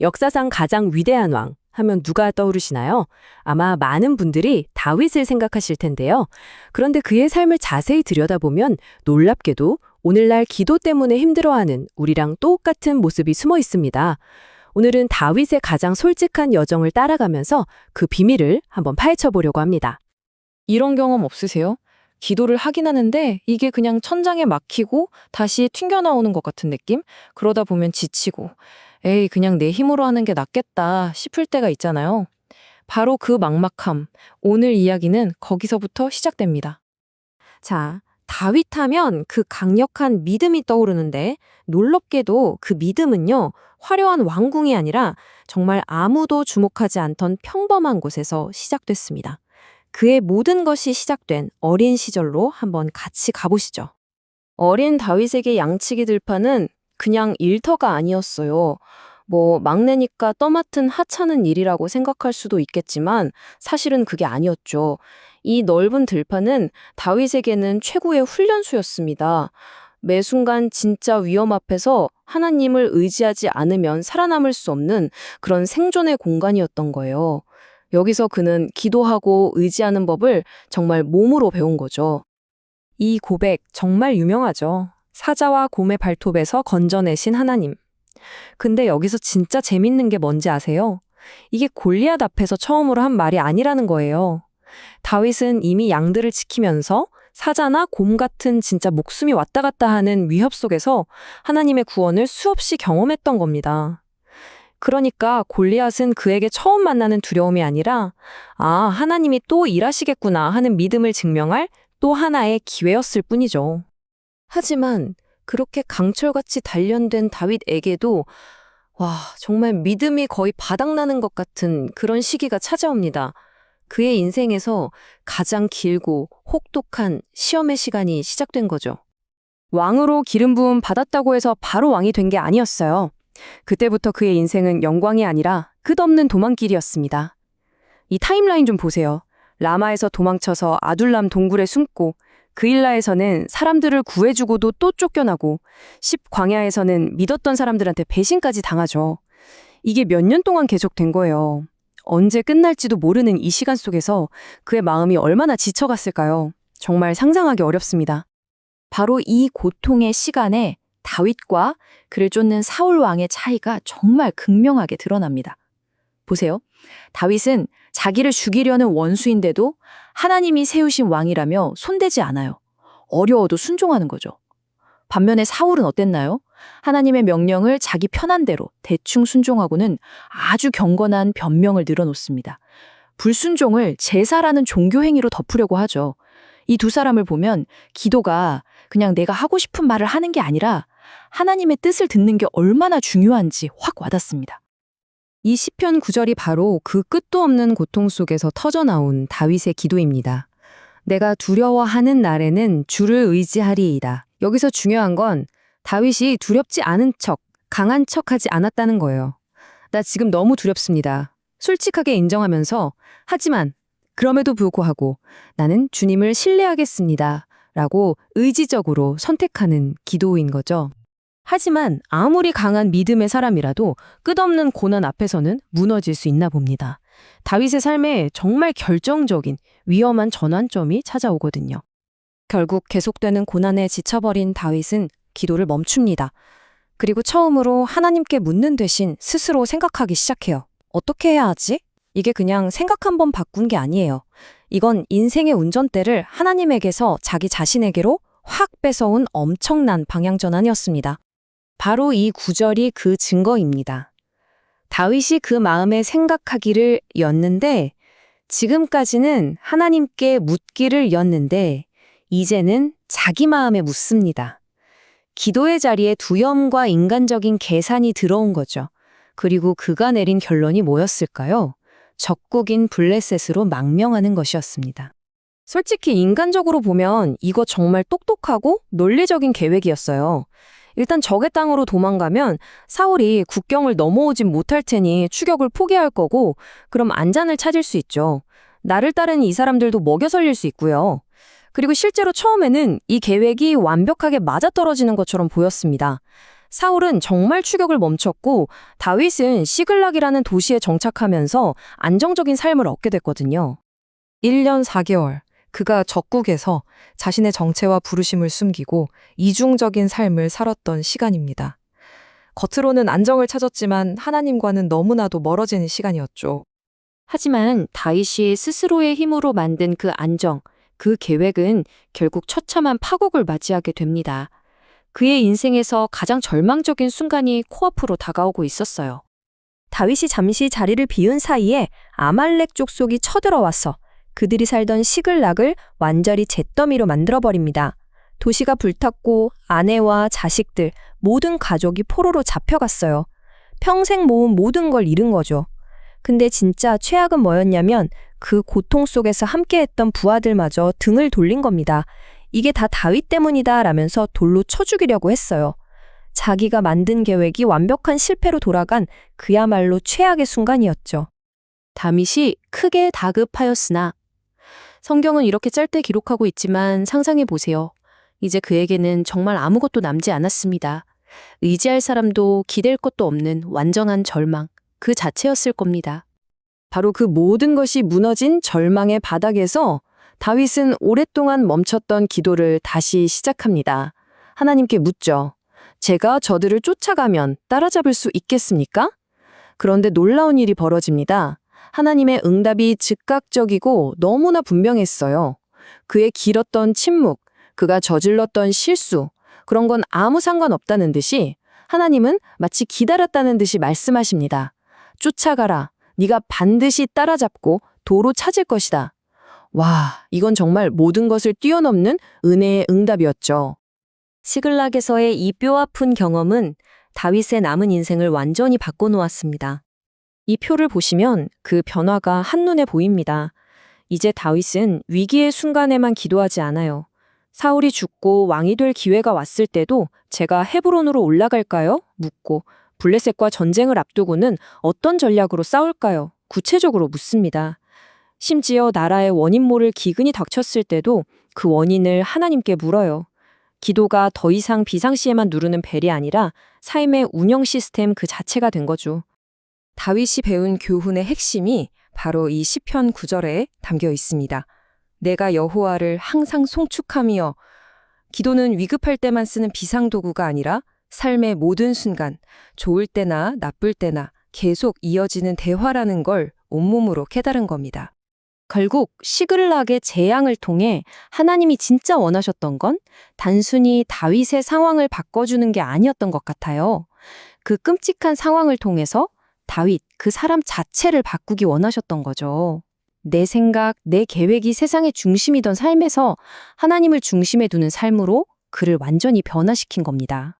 역사상 가장 위대한 왕 하면 누가 떠오르시나요? 아마 많은 분들이 다윗을 생각하실 텐데요. 그런데 그의 삶을 자세히 들여다보면 놀랍게도 오늘날 기도 때문에 힘들어하는 우리랑 똑같은 모습이 숨어 있습니다. 오늘은 다윗의 가장 솔직한 여정을 따라가면서 그 비밀을 한번 파헤쳐 보려고 합니다. 이런 경험 없으세요? 기도를 하긴 하는데 이게 그냥 천장에 막히고 다시 튕겨나오는 것 같은 느낌? 그러다 보면 지치고 에이 그냥 내 힘으로 하는 게 낫겠다 싶을 때가 있잖아요. 바로 그 막막함. 오늘 이야기는 거기서부터 시작됩니다. 자, 다윗 하면 그 강력한 믿음이 떠오르는데 놀랍게도 그 믿음은요, 화려한 왕궁이 아니라 정말 아무도 주목하지 않던 평범한 곳에서 시작됐습니다. 그의 모든 것이 시작된 어린 시절로 한번 같이 가보시죠. 어린 다윗에게 양치기 들판은 그냥 일터가 아니었어요. 뭐 막내니까 떠맡은 하찮은 일이라고 생각할 수도 있겠지만 사실은 그게 아니었죠. 이 넓은 들판은 다윗에게는 최고의 훈련소였습니다. 매 순간 진짜 위험 앞에서 하나님을 의지하지 않으면 살아남을 수 없는 그런 생존의 공간이었던 거예요. 여기서 그는 기도하고 의지하는 법을 정말 몸으로 배운 거죠. 이 고백 정말 유명하죠. 사자와 곰의 발톱에서 건져내신 하나님. 근데 여기서 진짜 재밌는 게 뭔지 아세요? 이게 골리앗 앞에서 처음으로 한 말이 아니라는 거예요. 다윗은 이미 양들을 지키면서 사자나 곰 같은 진짜 목숨이 왔다 갔다 하는 위협 속에서 하나님의 구원을 수없이 경험했던 겁니다. 그러니까 골리앗은 그에게 처음 만나는 두려움이 아니라 아, 하나님이 또 일하시겠구나 하는 믿음을 증명할 또 하나의 기회였을 뿐이죠. 하지만 그렇게 강철같이 단련된 다윗에게도 와, 정말 믿음이 거의 바닥나는 것 같은 그런 시기가 찾아옵니다. 그의 인생에서 가장 길고 혹독한 시험의 시간이 시작된 거죠. 왕으로 기름 부음 받았다고 해서 바로 왕이 된 게 아니었어요. 그때부터 그의 인생은 영광이 아니라 끝없는 도망길이었습니다. 이 타임라인 좀 보세요. 라마에서 도망쳐서 아둘람 동굴에 숨고 그일라에서는 사람들을 구해주고도 또 쫓겨나고 십광야에서는 믿었던 사람들한테 배신까지 당하죠. 이게 몇 년 동안 계속된 거예요. 언제 끝날지도 모르는 이 시간 속에서 그의 마음이 얼마나 지쳐갔을까요? 정말 상상하기 어렵습니다. 바로 이 고통의 시간에 다윗과 그를 쫓는 사울 왕의 차이가 정말 극명하게 드러납니다. 보세요. 다윗은 자기를 죽이려는 원수인데도 하나님이 세우신 왕이라며 손대지 않아요. 어려워도 순종하는 거죠. 반면에 사울은 어땠나요? 하나님의 명령을 자기 편한 대로 대충 순종하고는 아주 경건한 변명을 늘어놓습니다. 불순종을 제사라는 종교 행위로 덮으려고 하죠. 이 두 사람을 보면 기도가 그냥 내가 하고 싶은 말을 하는 게 아니라 하나님의 뜻을 듣는 게 얼마나 중요한지 확 와닿습니다. 이 시편 구절이 바로 그 끝도 없는 고통 속에서 터져나온 다윗의 기도입니다. 내가 두려워하는 날에는 주를 의지하리이다. 여기서 중요한 건 다윗이 두렵지 않은 척, 강한 척 하지 않았다는 거예요. 나 지금 너무 두렵습니다. 솔직하게 인정하면서 하지만 그럼에도 불구하고 나는 주님을 신뢰하겠습니다. 라고 의지적으로 선택하는 기도인 거죠. 하지만 아무리 강한 믿음의 사람이라도 끝없는 고난 앞에서는 무너질 수 있나 봅니다. 다윗의 삶에 정말 결정적인 위험한 전환점이 찾아오거든요. 결국 계속되는 고난에 지쳐버린 다윗은 기도를 멈춥니다. 그리고 처음으로 하나님께 묻는 대신 스스로 생각하기 시작해요. 어떻게 해야 하지? 이게 그냥 생각 한번 바꾼 게 아니에요. 이건 인생의 운전대를 하나님에게서 자기 자신에게로 확 뺏어온 엄청난 방향 전환이었습니다. 바로 이 구절이 그 증거입니다. 다윗이 그 마음에 생각하기를 였는데 지금까지는 하나님께 묻기를 였는데 이제는 자기 마음에 묻습니다. 기도의 자리에 두려움과 인간적인 계산이 들어온 거죠. 그리고 그가 내린 결론이 뭐였을까요? 적국인 블레셋으로 망명하는 것이었습니다. 솔직히 인간적으로 보면 이거 정말 똑똑하고 논리적인 계획이었어요. 일단 적의 땅으로 도망가면 사울이 국경을 넘어오진 못할 테니 추격을 포기할 거고 그럼 안전을 찾을 수 있죠. 나를 따르는 이 사람들도 먹여 살릴 수 있고요. 그리고 실제로 처음에는 이 계획이 완벽하게 맞아떨어지는 것처럼 보였습니다. 사울은 정말 추격을 멈췄고 다윗은 시글락이라는 도시에 정착하면서 안정적인 삶을 얻게 됐거든요. 1년 4개월 그가 적국에서 자신의 정체와 부르심을 숨기고 이중적인 삶을 살았던 시간입니다. 겉으로는 안정을 찾았지만 하나님과는 너무나도 멀어지는 시간이었죠. 하지만 다윗이 스스로의 힘으로 만든 그 안정, 그 계획은 결국 처참한 파국을 맞이하게 됩니다. 그의 인생에서 가장 절망적인 순간이 코앞으로 다가오고 있었어요. 다윗이 잠시 자리를 비운 사이에 아말렉 족속이 쳐들어와서 그들이 살던 시글락을 완전히 잿더미로 만들어버립니다. 도시가 불탔고 아내와 자식들, 모든 가족이 포로로 잡혀갔어요. 평생 모은 모든 걸 잃은 거죠. 근데 진짜 최악은 뭐였냐면 그 고통 속에서 함께했던 부하들마저 등을 돌린 겁니다. 이게 다 다윗 때문이다 라면서 돌로 쳐 죽이려고 했어요. 자기가 만든 계획이 완벽한 실패로 돌아간 그야말로 최악의 순간이었죠. 다윗이 크게 다급하였으나 성경은 이렇게 짧게 기록하고 있지만 상상해 보세요. 이제 그에게는 정말 아무것도 남지 않았습니다. 의지할 사람도 기댈 것도 없는 완전한 절망, 그 자체였을 겁니다. 바로 그 모든 것이 무너진 절망의 바닥에서 다윗은 오랫동안 멈췄던 기도를 다시 시작합니다. 하나님께 묻죠. 제가 저들을 쫓아가면 따라잡을 수 있겠습니까? 그런데 놀라운 일이 벌어집니다. 하나님의 응답이 즉각적이고 너무나 분명했어요. 그의 길었던 침묵, 그가 저질렀던 실수, 그런 건 아무 상관없다는 듯이 하나님은 마치 기다렸다는 듯이 말씀하십니다. 쫓아가라. 네가 반드시 따라잡고 도로 찾을 것이다. 와, 이건 정말 모든 것을 뛰어넘는 은혜의 응답이었죠. 시글락에서의 이 뼈아픈 경험은 다윗의 남은 인생을 완전히 바꿔놓았습니다. 이 표를 보시면 그 변화가 한눈에 보입니다. 이제 다윗은 위기의 순간에만 기도하지 않아요. 사울이 죽고 왕이 될 기회가 왔을 때도 제가 헤브론으로 올라갈까요? 묻고 블레셋과 전쟁을 앞두고는 어떤 전략으로 싸울까요? 구체적으로 묻습니다. 심지어 나라의 원인 모를 기근이 닥쳤을 때도 그 원인을 하나님께 물어요. 기도가 더 이상 비상시에만 누르는 벨이 아니라 삶의 운영 시스템 그 자체가 된 거죠. 다윗이 배운 교훈의 핵심이 바로 이 시편 9절에 담겨 있습니다. 내가 여호와를 항상 송축하며 기도는 위급할 때만 쓰는 비상도구가 아니라 삶의 모든 순간, 좋을 때나 나쁠 때나 계속 이어지는 대화라는 걸 온몸으로 깨달은 겁니다. 결국 시글락의 재앙을 통해 하나님이 진짜 원하셨던 건 단순히 다윗의 상황을 바꿔주는 게 아니었던 것 같아요. 그 끔찍한 상황을 통해서 다윗, 그 사람 자체를 바꾸기 원하셨던 거죠. 내 생각, 내 계획이 세상의 중심이던 삶에서 하나님을 중심에 두는 삶으로 그를 완전히 변화시킨 겁니다.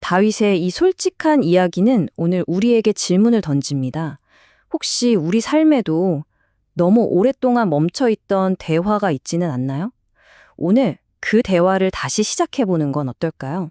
다윗의 이 솔직한 이야기는 오늘 우리에게 질문을 던집니다. 혹시 우리 삶에도 너무 오랫동안 멈춰 있던 대화가 있지는 않나요? 오늘 그 대화를 다시 시작해 보는 건 어떨까요?